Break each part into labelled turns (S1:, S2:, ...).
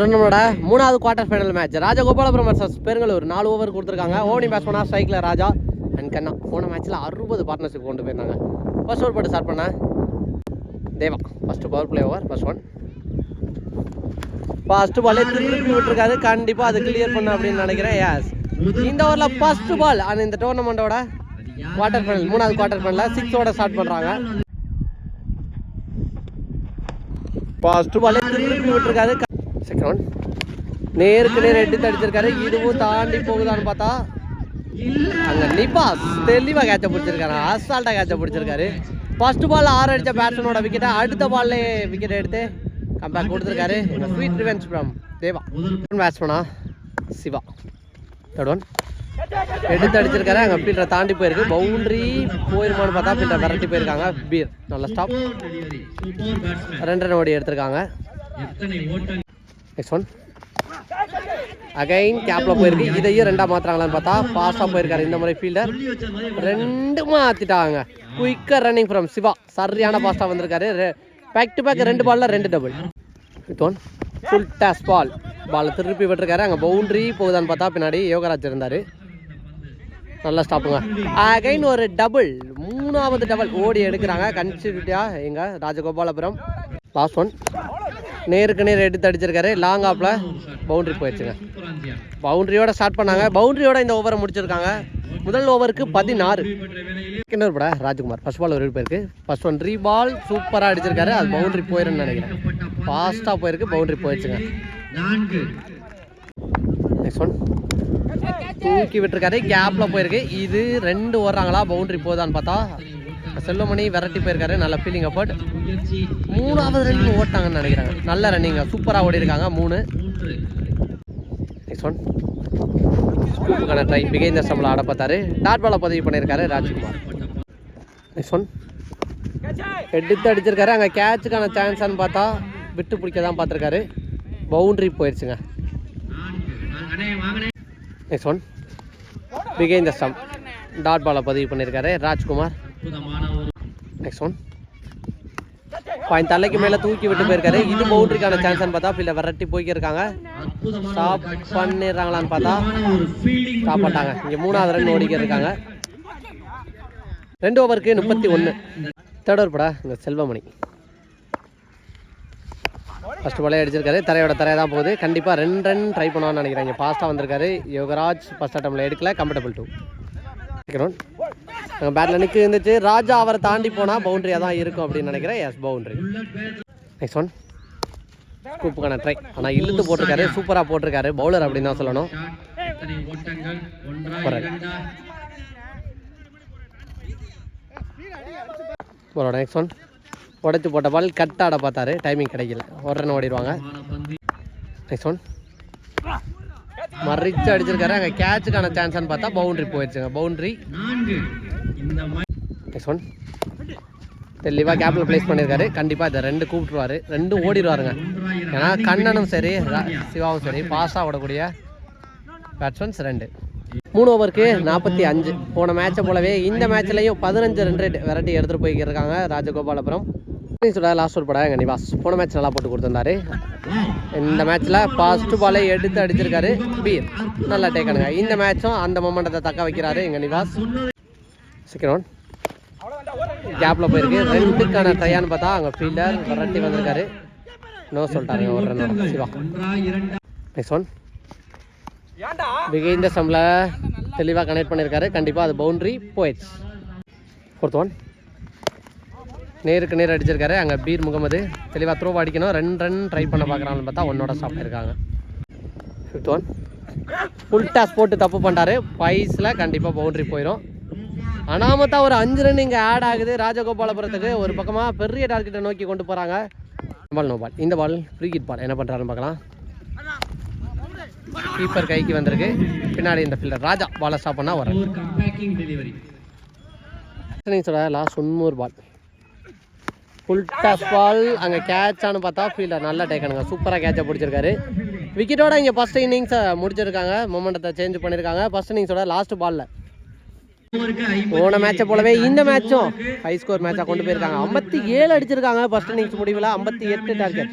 S1: நம்மளோட மூணாவது quarter final match Rajagopalapuram versus Perungalur. நாலு ஓவர் கொடுத்துருக்காங்க. ஓவனிங் பேட்ஸ் ஸ்ட்ரைக்கில் ராஜா அண்ட் கண்ணா. போன மேட்ச்சில் அறுபது பார்ட்னர்ஷிப் கொண்டு போயிருந்தாங்க. ஃபர்ஸ்ட் ஓவர் போட்டு ஸ்டார்ட் பண்ண தேவா. First power play over first one first பாலே திருப்பி விட்டுருக்காது கண்டிப்பாக அது கிளியர் பண்ண அப்படின்னு நினைக்கிறேன். யாஸ் இந்த ஓவரில் ஃபர்ஸ்ட் பால் அந்த இந்த டோர்னமெண்ட்டோட குவார்டர் ஃபைனல் மூணாவது குவார்டர் ஃபைனலில் சிக்ஸோட ஸ்டார்ட் பண்ணுறாங்க ஃபர்ஸ்ட் பாலே திருப்பி விட்டுருக்காது செகண்ட். ஒன் நேருக்கு நேர் எடுத்து அடிச்சிருக்காரு. இதுவும் தாண்டி போகுதான்னு பார்த்தா அங்க நிபாஸ் தெளிவாக கேட்ச பிடிச்சிருக்காரு. அசால்ட்டா கேட்ச பிடிச்சிருக்காரு. ஃபர்ஸ்ட் பால் ஆறு அடிச்ச பேட்ஸ்மேனோட விக்கெட்டை அடுத்த பால்லே விக்கெட் எடுத்து கம்பேக் கொடுத்துருக்காரு. Sweet revenge from Deva. பேட்ஸ்மேனா Siva. Third one எடுத்து அடிச்சிருக்காரு. அங்கே ஃபீல்டரை தாண்டி போயிருக்கு. பவுண்டரி போயிருமான்னு பார்த்தா ஃபீல்டர் விரட்டி போயிருக்காங்க. பீர். நல்ல ஸ்டாப் ரெண்டு ரன் ஓடி எடுத்திருக்காங்க. நெக்ஸ்ட் ஒன் அகைன் கேப்பில் போயிருக்கு. இதையும் ரெண்டாக மாற்றுறாங்களான்னு பார்த்தா ஃபாஸ்டா போயிருக்காரு இந்த முறை ஃபீல்டர் ரெண்டு மாற்றிட்டாங்க குயிக்காக ரன்னிங் ஃப்ரம் சிவா. சரியான ஃபாஸ்ட்டாக வந்திருக்காரு. பேக் டு பேக் ரெண்டு பால்ல ரெண்டு double with one full toss ball ball திருப்பி விட்டுருக்காரு. அங்கே பவுண்ட்ரி போகுதான்னு பார்த்தா பின்னாடி யோகராஜ் இருந்தார். நல்லா ஸ்டாப்புங்க அகைன் ஒரு டபுள் மூணாவது டபுள் ஓடி எடுக்கிறாங்க. கன்சிடியா எங்கள் ராஜகோபாலபுரம். லாஸ்ட் ஒன் நேருக்கு நேர் எடுத்து அடிச்சிருக்காரு. லாங் ஆப்பில் பவுண்ட்ரி போயிடுச்சுங்க. பவுண்ட்ரியோட ஸ்டார்ட் பண்ணாங்க. பவுண்ட்ரியோட இந்த ஓவரை முடிச்சிருக்காங்க. முதல் ஓவருக்கு பதினாறு. கிணறு பட ராஜ்குமார். ஃபர்ஸ்ட் பால் ஒரு போயிருக்கு. ஃபர்ஸ்ட் ஒன் த்ரீ பால் சூப்பராக அடிச்சிருக்காரு. அது பவுண்ட்ரி போயிருன்னு நினைக்கிறேன். ஃபாஸ்ட்டாக போயிருக்கு. பவுண்டரி போயிடுச்சுங்க. நெக்ஸ்ட் ஒன் தூக்கி விட்டுருக்காரு. கேப்பில் போயிருக்கு. இது ரெண்டு ஓடுறாங்களா? பவுண்டரி போதான்னு பார்த்தா செல்லமணி விரட்டி போயிருக்காரு. நல்ல ஃபீலிங் அஃபர்ட் மூணாவது ரன்னிங் ஓட்டாங்கன்னு நினைக்கிறாங்க நல்ல ரன்னிங் சூப்பராக ஓடி இருக்காங்க மூணு. நெக்ஸ்ட் ஒன் ஸ்கூப்புக்கான ட்ரை பிகைந்த சம்பளம் ஆட பார்த்தாரு. டாட் பாலை பதிவு பண்ணியிருக்காரு ராஜ்குமார். நெக்ஸ்ட் ஒன் எடுத்து அடிச்சிருக்காரு. அங்கே கேட்சுக்கான சான்ஸான்னு பார்த்தா விட்டு பிடிக்க தான் பார்த்துருக்காரு. பவுண்ட்ரி போயிடுச்சுங்க next one behind stump dot பாலை பதிவு பண்ணியிருக்காரு ராஜ்குமார். நெக்ஸ்ட் ஒன் பாயிண்ட் தலைக்கு மேலே தூக்கி விட்டு போயிருக்காரு. இது பவுண்டரிக்கான சான்ஸ்னு பார்த்தா ஃபீல்ட விரட்டி போய்க்கிருக்காங்க. ஸ்டாப் பண்ணிடுறாங்களான்னு பார்த்தா ஸ்டாப் பண்ணிட்டாங்க. இங்கே மூணாவது ரன் ஓடிக்க இருக்காங்க ரெண்டு ஓவருக்கு முப்பத்தி ஒன்று தேர்ட் ஓவர் படா இங்கே செல்வமணி. ஃபர்ஸ்ட் பாலே அடிச்சிருக்காரு. தரையோட தரையை தான் போகுது. கண்டிப்பாக ரெண்டு ரன் ட்ரை பண்ணுவான்னு நினைக்கிறேன். இங்கே ஃபாஸ்ட்டாக வந்திருக்காரு. யோகராஜ் ஃபர்ஸ்ட் அட்டம்ல எடுக்கல. கம்ஃபர்டபுள் டூ நாங்கள் பேட்டில் நிற்க இருந்துச்சு ராஜா அவரை தாண்டி போனால் பவுண்ட்ரியாக தான் இருக்கும் அப்படின்னு நினைக்கிறேன். எஸ் பவுண்டரி நெக்ஸ்ட் ஒன் கூப்புக்கான ட்ரை ஆனால் இழுத்து போட்டிருக்காரு. சூப்பராக போட்டிருக்காரு. பவுலர் அப்படின்னு தான் சொல்லணும். போகிறோம் நெக்ஸ்ட் ஒன் உடைச்சு போட்ட பால் கட் ஆட பார்த்தாரு. டைமிங் கிடைக்கல. ஒரு ஓடிடுவாங்க. நெக்ஸ்ட் ஒன் மறிச்சு அடிச்சிருக்காரு. அங்கே கேட்சுக்கான சான்ஸ்னு பார்த்தா பவுண்ட்ரி போயிடுச்சுங்க பவுண்ட்ரி நெக்ஸ்ட் ஒன் தெளிவாக கேப்பில் ப்ளேஸ் பண்ணியிருக்காரு. கண்டிப்பாக இதை ரெண்டு கூப்பிட்டுருவாரு. ரெண்டும் ஓடிடுவாருங்க. ஏன்னா கண்ணனும் சரி ரா- சிவாவும் சரி பாஸாக ஓடக்கூடிய பேட்ஸ்மேன்ஸ் ரெண்டு. மூணு ஓவருக்கு நாற்பத்தி அஞ்சு. போன மேட்சை போலவே இந்த மேட்ச்லேயும் பதினஞ்சு ரன் ரேட் விரட்டி எடுத்துகிட்டு போய்க்கிருக்காங்க ராஜகோபாலபுரம். லாஸ்ட் ஒரு படம். எங்கள் நிவாஸ் போன மேட்ச் நல்லா போட்டு கொடுத்துருந்தாரு. இந்த மேட்ச்சில் ஃபஸ்ட்டு பாலே எடுத்து அடிச்சிருக்காரு பீர். நல்லா டேக்கனுங்க இந்த மேட்சும் அந்த மொமெண்டத்தை தக்க வைக்கிறாரு எங்கள் நிவாஸ். செகண்ட் ஒன் கேப்பில் போயிருக்கு. ரெண்டுக்கான ட்ரையான்னு பார்த்தா அங்கே ஃபீல்டர் விரட்டி வந்திருக்காரு. நோ சொல்லிட்டாருங்க ஒரு run Siva. Next one behind சம்ல தெளிவாக கனெக்ட் பண்ணியிருக்காரு கண்டிப்பாக அது பவுண்டரி போயிடுச்சு. ஃபோர்த் ஒன் நேருக்கு நேர் அடிச்சிருக்காரு. அங்கே பீர் முகமது தெளிவாக த்ரோ அடிக்கணும். ரெண்டு ரன் ட்ரை பண்ண பார்க்குறாங்கன்னு பார்த்தா ஒன்னோட ஸ்டாப் ஆயிருக்காங்க ஃபிஃப்த் ஒன் ஃபுல் டாஸ் போட்டு தப்பு பண்ணிட்டாரு. பைஸில் கண்டிப்பாக பவுண்டரி போயிடும் அனாமத்தா ஒரு அஞ்சு ரன் இங்கே ஆட் ஆகுது. ராஜகோபாலபுரத்துக்கு ஒரு பக்கமாக பெரிய டார்கெட்டை நோக்கி கொண்டு போகிறாங்க பால் நோ பால் இந்த பால் ஃப்ரீ கிட் பால் என்ன பண்ணுறாருன்னு பார்க்கலாம். கீப்பர் கைக்கு வந்திருக்கு. பின்னாடி இந்த ஃபீல்டர் ராஜா. பாலை ஸ்டாப் பண்ணால் வர இன்னிங்ஸோட லாஸ்ட் ஒன்னூறு பால் ஃபுல் டாஸ் பால் அங்கே கேட்சானு பார்த்தா ஃபீல்டர் நல்லா டேக்கனுங்க சூப்பராக கேட்சை பிடிச்சிருக்காரு. விக்கெட்டோட இங்கே ஃபஸ்ட் இன்னிங்ஸை முடிச்சிருக்காங்க. மொமெண்டத்தை சேஞ்ச் பண்ணியிருக்காங்க ஃபஸ்ட் இன்னிங்ஸோட லாஸ்ட் பாலில் போன மேட்சை போலவே இந்த மேட்சும் ஹை ஸ்கோர் மேட்சாக கொண்டு போயிருக்காங்க. ஐம்பத்தி ஏழு அடிச்சிருக்காங்க ஃபர்ஸ்ட் இன்னிங்ஸ் முடிவில். ஐம்பத்தி எட்டு டார்கெட்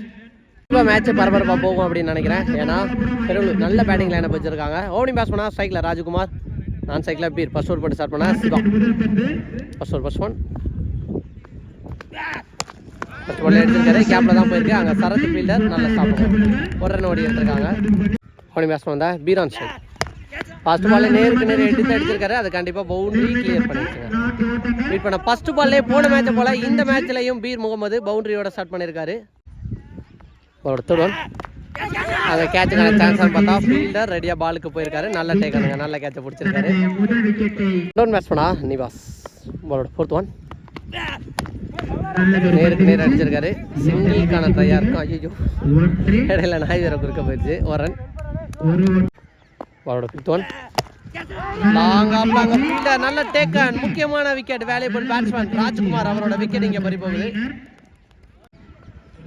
S1: இப்போ மேட்ச் பரபரப்பாக போகும் அப்படின்னு நினைக்கிறேன். ஏன்னா பெருங்கலூர் நல்ல பேட்டிங் லைனை வச்சிருக்காங்க. ஓப்பனிங் பேட்ஸ் பண்ணா ஸ்ட்ரைக்கில் ராஜ்குமார். நான் சைக்கிளில் பீர் ஃபர்ஸ்ட் ஓவர் போட்டு ஸ்டார்ட் பண்ணா Siva. First over first one first ball எடுத்திருக்காரு கேப்பில் தான் போயிருக்கு. அங்கே சரத் ஃபீல்டர் நல்ல ஸ்டாப் ஒரு ரன் ஓடி எடுத்திருக்காங்க. ஓப்பனிங் பேட்ஸ்மேன் வந்தா பீரான் ஷேக் ஃபர்ஸ்ட் பால்ல நேருக்கு நேர் எடுத்து அடிச்சிருக்காரு. அது கண்டிப்பாக பவுண்டரி கிளியர் பண்ணிருச்சுங்க மீட் பண்ண ஃபர்ஸ்ட் பால்லே போன மேட்சை போல இந்த மேட்ச்லையும் பீர் முகமது பவுண்டரியோட ஸ்டார்ட் பண்ணியிருக்காரு ஒரு தேர்ட் ஒன் அங்கே கேட்சுக்கான சான்ஸ் பார்த்தா ஃபீல்டர் ரெடியாக பாலுக்கு போயிருக்காரு. நல்ல டேக் ஆனுங்க. நல்ல கேட்சை பிடிச்சிருக்காரு. டோன் பேட்ஸ் பண்ணா நிவாஸ். பாலோட ஃபோர்த் ஒன் நேருக்கு நேர் அடிச்சிருக்காரு. சிங்கிள்கான ட்ரையாக இருக்கும் ஐயோ இடையில நாய் வேற குறுக்க போயிடுச்சு. ஒரு ரன்
S2: ஒரு
S1: பாலோட ஃபிஃப்த் ஒன் லாங் ஃபீல்டர் நல்ல டேக்கன் முக்கியமான விக்கெட் வேலையபிள் பேட்ஸ்மேன் ராஜ்குமார் அவரோட விக்கெட் இங்கே பறி போகுது.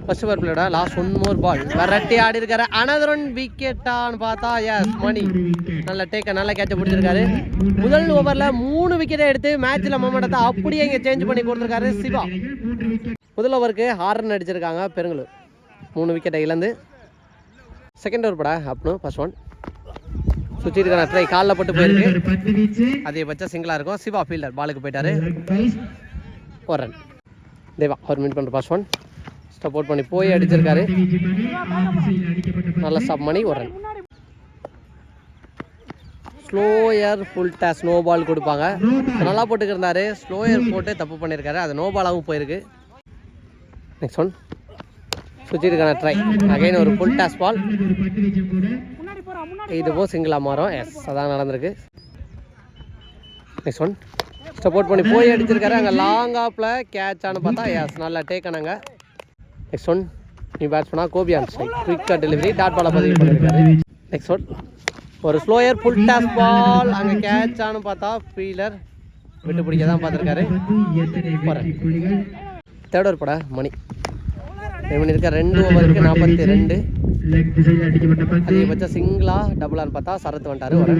S1: First over பிளேடா last one more ball variety ஆடி இருக்காரு. அனதர் ஒன் விக்கெட்டான்னு பார்த்தா எஸ் மணி. நல்ல டேக்க நல்ல கேட்ச பிடிச்சிருக்காரு. முதல் ஓவர்ல மூணு விக்கெட்டை எடுத்து மேட்ச்ல மொமெண்டத்தை அப்படியே இங்க சேஞ்ச் பண்ணி கொடுத்துருக்காரு சிவா. முதல் ஓவருக்கு ஹாரன் அடிச்சிருக்காங்க பெருங்களூர் மூணு விக்கெட்டை இழந்து. செகண்ட் ஓவர் படா அப்னு ஃபர்ஸ்ட் ஒன் சுற்றி இருக்கிற ட்ரை காலில் போட்டு போயிருக்கு. அதிகபட்சம் சிங்கிளாக இருக்கும். சிவா ஃபீல்டர் பாலுக்கு போயிட்டாரு.
S2: பைஸ்
S1: ஒரு ரன் தேவா அவர் மீட் பண்ணுற ஃபர்ஸ்ட் ஒன் சப்போர்ட் பண்ணி போய் அடிச்சிருக்காரு.
S2: பண்ணி
S1: நல்ல சப் மணி ஒரு run slower full toss no ball கொடுப்பாங்க. நல்லா போட்டுக்கிருந்தாரு. ஸ்லோயர் போட்டு தப்பு பண்ணியிருக்காரு அது நோ பாலாகவும் போயிருக்கு. நெக்ஸ்ட் ஒன் சுற்றிருக்கான ட்ரை அகைன் ஒரு ஃபுல் டேஸ் பால் இதுவும் சிங்கிளாக மாறும். எஸ் அதான் நடந்திருக்கு. நெக்ஸ்ட் ஒன் சப்போர்ட் பண்ணி போய் அடிச்சிருக்காரு. அங்கே லாங் ஆப்பில் கேட்சான்னு பார்த்தா எஸ் நல்லா டேக் ஆனாங்க. நெக்ஸ்ட் ஒன் நீ பேட்ஸ் பண்ணால் கோபியான் ஸ்ட்ரைக் குயிக்காக டெலிவரி டாட் பாலை பதிவு பண்ணியிருக்காரு நெக்ஸ்ட் ஒன் ஒரு ஸ்லோயர் ஃபுல் டாஸ் பால் அங்கே கேட்சான்னு பார்த்தா ஃபீலர் விட்டு பிடிக்க தான் பார்த்துருக்காரு தேர்ட் ஓவர் பட மணி. மணி இருக்க ரெண்டு ஓவருக்கு நாற்பத்தி ரெண்டு அதிகபட்சம் சிங்கிளா டபுளான்னு பார்த்தா சரத் வந்துட்டாரு ஒரு.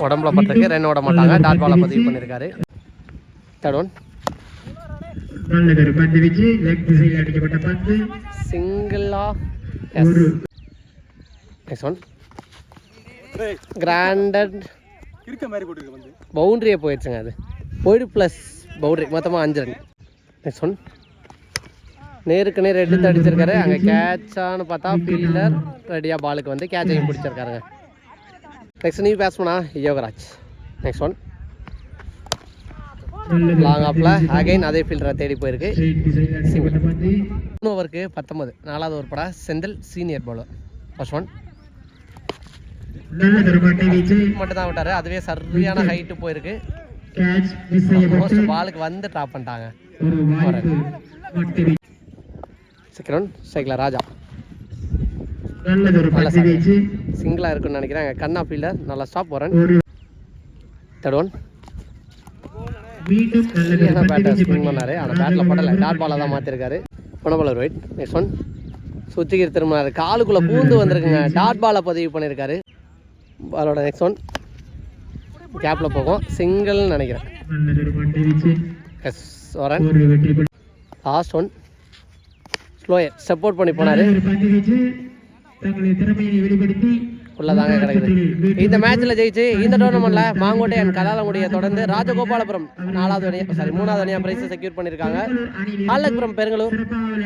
S1: உடம்புல பட்டிருக்கு ரன் ஓட மாட்டாங்க. டாட் பாலை பதிவு பண்ணியிருக்காரு
S2: பந்து
S1: சிங்கிளா நெக்ஸ்ட் ஒன் கிராண்டட்
S3: இருக்க மாதிரி போட்டுருக்கு வந்து
S1: பவுண்டரியே போயிடுச்சுங்க அது. போயிடு ப்ளஸ் பவுண்டரி மொத்தமாக அஞ்சு ரன் நெக்ஸ்ட் ஒன் நேருக்கு நேர் எடுத்து அடிச்சிருக்காரு. அங்கே கேட்சான்னு பார்த்தா ஃபீல்டர் ரெடியாக பாலுக்கு வந்து கேட்சையும் பிடிச்சிருக்காருங்க நெக்ஸ்ட் நீ பேட்ஸ்மனா யோகராஜ். நெக்ஸ்ட் ஒன் லாங் ஆஃபில் அகைன் அதே ஃபீல்டரை தேடி போயிருக்கு. மூணு ஓவருக்கு பத்தொன்பது. நாலாவது ஓவர் படம் Senthil senior bowler first one
S2: நல்லதொரு
S1: மட்டும் தான் விட்டாரு. அதுவே சரியான ஹைட்டு போயிருக்கு. மோஸ்ட் பாலுக்கு வந்து ட்ராப் பண்ணிட்டாங்க. செகண்ட் ஒன் சைக்கிள் ராஜா. சிங்கிளாக இருக்குன்னு நினைக்கிறேன். கண்ணா ஃபீல்டர் நல்லா ஸ்டாப்
S2: ஒரு
S1: தேர்ட் ஒன் பேட்டர்
S2: வீச்சு
S1: ஸ்விங் பண்ணாரு. ஆனால் பேட்டில் படலை. டாட் பாலாக தான் மாற்றிருக்காரு பொனபலர் ஒயிட் நெக்ஸ்ட் ஒன் சுத்திகிர் திரும்பினாரு காலுக்குள்ளே பூந்து வந்திருக்குங்க. டாட் பாலை பதிவு பண்ணியிருக்காரு பாலோட நெக்ஸ்ட் ஒன் கேப்பில் போகும். சிங்கிள்னு நினைக்கிறேன். எஸ் வரேன். லாஸ்ட் ஒன் ஸ்லோயர் சப்போர்ட் பண்ணி போனார். உள்ளதாங்க கிடக்குது. இந்த மேட்ச்ல ஜெயிச்சு இந்த டோர்னமெண்ட்ல மாங்கோட்டை அண்ட் கலாலங்குடியை தொடர்ந்து ராஜகோபாலபுரம் நாலாவது அணியா சாரி மூணாவது அணியா பிரைஸ் செக்யூர் பண்ணியிருக்காங்க ஆலக்புரம் பெருங்கலூர்
S2: சிறப்பாக